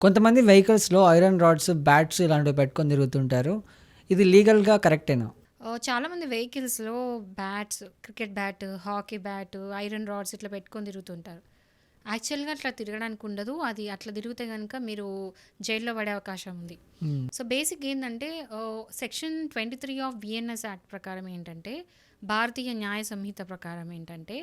కొంతమంది వెహికల్స్‌లో iron rods, bats ఇలాంటివి పెట్టుకొని తిరుగుతుంటారు. ఇది లీగల్‌గా కరెక్టేనా? చాలామంది వెహికల్స్‌లో bats, cricket bat, hockey bat, iron rods ఇట్లా పెట్టుకొని తిరుగుతుంటారు. యాక్చువల్‌గా అట్లా తిరగడానికి ఉండదు. అది అట్లా తిరిగితే గనుక మీరు జైల్‌లో పడే అవకాశం ఉంది. So, basic ah, section 23 of BNS act ప్రకారం ఏంటంటే, భారతీయ న్యాయ సంహిత ప్రకారం ఏంటంటే,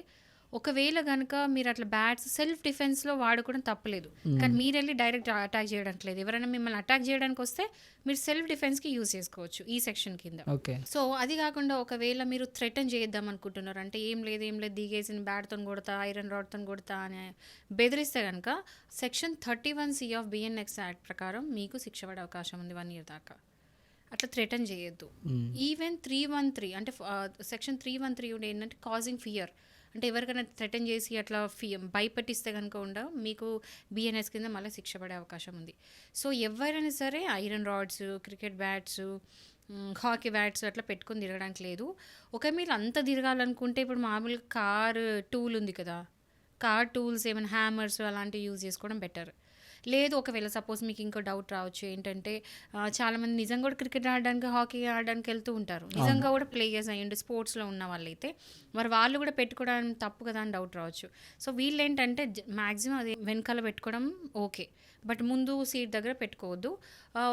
ఒకవేళ గనుక మీరు అట్లా బ్యాట్స్ సెల్ఫ్ డిఫెన్స్‌లో వాడుకోవడం తప్పులేదు. కానీ హ్మ్. మీరెళ్ళి డైరెక్ట్ అటాక్ చేయడానికి లేదు. ఎవరైనా మిమ్మల్ని అటాక్ చేయడానికొస్తే మీరు సెల్ఫ్ డిఫెన్స్‌కి యూజ్ చేసుకోవచ్చు ఈ సెక్షన్ కింద. సో, అది కాకుండా ఒకవేళ మీరు థ్రెటన్ చేద్దాం అనుకుంటున్నారు. అంటే ఏం లేదు, ఏం లేదు దిగేసి బ్యాట్‌తోని కొడతా, ఐరన్ రాడ్‌తోని కొడతా అని బెదిరిస్తే గనుక సెక్షన్ 31 ఆఫ్ బిఎన్ఎస్ యాక్ట్ ప్రకారం మీకు శిక్ష పడే అవకాశం ఉంది 1 ఇయర్ దాకా. అట్లా థ్రెటన్ చేయొద్దు. ఈవెన్ 313 అంటే ఫ్ ఆహ్, సెక్షన్ 313 కూడా ఏంటంటే కాజింగ్ ఫియర్. అంటే ఎవరికైనా థ్రెటన్ చేసి అట్లా ఫీ భయపెట్టిస్తే కనుక ఉండ మీకు బిఎన్ఎస్ కింద మళ్ళీ శిక్ష పడే అవకాశం ఉంది. సో, ఎవరైనా సరే iron rods, cricket bats, hockey bats అట్లా పెట్టుకొని తిరగడానికి లేదు. ఒకవేళ మీరు అంత తిరగాలనుకుంటే ఇప్పుడు మామూలుగా కార్ టూల్ ఉంది కదా! కార్ టూల్స్ ఏమైనా హ్యామర్స్ అలాంటివి యూజ్ చేసుకోవడం బెటర్. లేదు ఒకవేళ సపోజ్ మీకు ఇంకో డౌట్ రావచ్చు. ఏంటంటే చాలామంది నిజంగా కూడా క్రికెట్ ఆడడానికి, హాకీ ఆడడానికి వెళ్తూ ఉంటారు. నిజంగా కూడా ప్లేయర్స్ అయ్యుండి స్పోర్ట్స్‌లో ఉన్న వాళ్ళైతే మరి వాళ్ళు కూడా పెట్టుకోవడం తప్పు కదా అని డౌట్ రావచ్చు. సో, వీళ్ళేంటంటే జ మాక్సిమం అది వెనకాల పెట్టుకోవడం ఓకే. బట్ ముందు సీట్ దగ్గర పెట్టుకోవద్దు.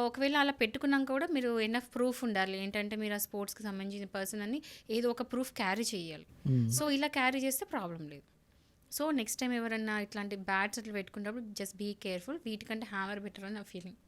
ఒకవేళ అలా పెట్టుకున్నాక కూడా మీరు ఎనఫ్ ప్రూఫ్ ఉండాలి. ఏంటంటే మీరు ఆ స్పోర్ట్స్‌కి సంబంధించిన పర్సన్ అని ఏదో ఒక ప్రూఫ్ క్యారీ చేయాలి. సో, ఇలా క్యారీ చేస్తే ప్రాబ్లమ్ లేదు. సో, నెక్స్ట్ టైం ఎవరన్నా ఇట్లాంటి బ్యాట్స్ అట్లా పెట్టుకున్నప్పుడు జస్ట్ బీ కేర్‌ఫుల్. వీటికంటే హ్యామర్ బెటర్ అని నా ఫీలింగ్.